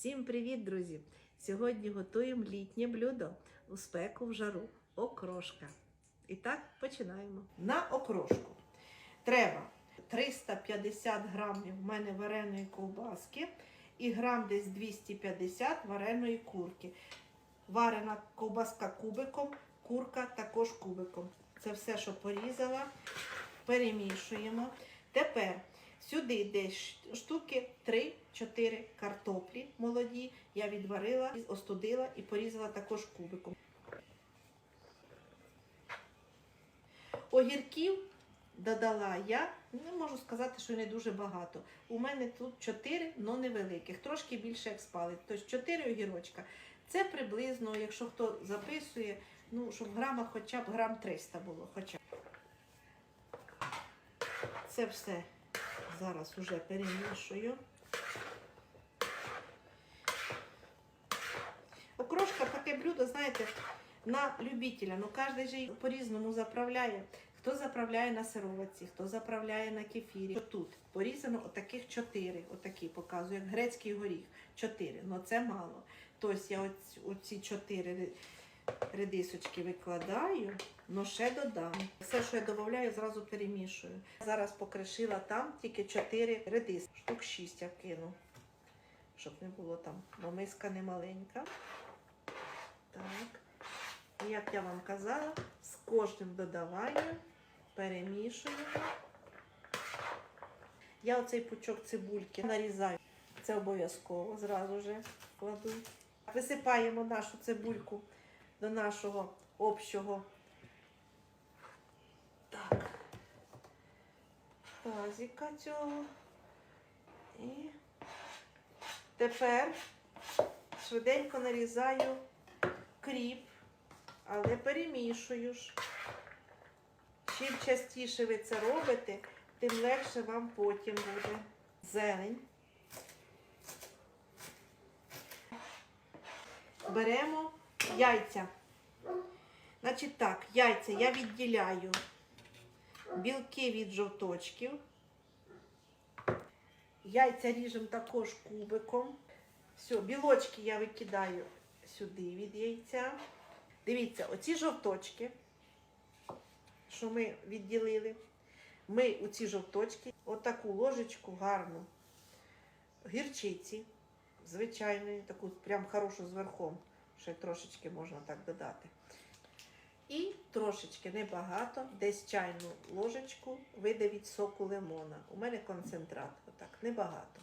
Всім привіт, друзі! Сьогодні готуємо літнє блюдо у спеку в жару окрошка. І так починаємо. На окрошку треба 350 грамів в мене вареної ковбаски і грам десь 250 вареної курки. Варена ковбаска кубиком, курка також кубиком. Це все, що порізала, перемішуємо. Тепер сюди десь штуки 3-4 картоплі молоді. Я відварила, остудила і порізала також кубиком. Огірків додала я, не можу сказати, що не дуже багато. У мене тут 4, але невеликих, трошки більше як спалить. Тобто 4 огірочка. Це приблизно, якщо хто записує, ну, щоб в грамах хоча б грам 300 було. Хоча. Це все зараз уже перемішую. Окрошка таке блюдо, знаєте, на любителя. Ну, кожен же по-різному заправляє. Хто заправляє на сироватці, хто заправляє на кефірі. Тут порізано отаких чотири, отакі показую, як грецький горіх. Чотири. Ну це мало. Тобто я оці, оці чотири редисочки викладаю, але ще додам. Все, що я додаю, зразу перемішую. Зараз покришила там тільки чотири редис. Штук шість я кину, щоб не було там, бо миска не маленька. Так. Як я вам казала, з кожним додаванням перемішуємо. Я оцей пучок цибульки нарізаю. Це обов'язково зразу вже кладу. Висипаємо нашу цибульку до нашого общого так, тазика цього. І тепер швиденько нарізаю кріп, але перемішую. Чим частіше ви це робите, тим легше вам потім буде зелень. Беремо яйця. Значить так, яйця я відділяю білки від жовточків. Яйця ріжемо також кубиком. Все, білочки я викидаю сюди від яйця. Дивіться, оці жовточки, що ми відділили, ми у ці жовточки, отаку ложечку гарну гірчиці, звичайної, таку прям хорошу з верхом, ще трошечки можна так додати. І трошечки небагато, десь чайну ложечку видавіть соку лимона. У мене концентрат, отак, небагато.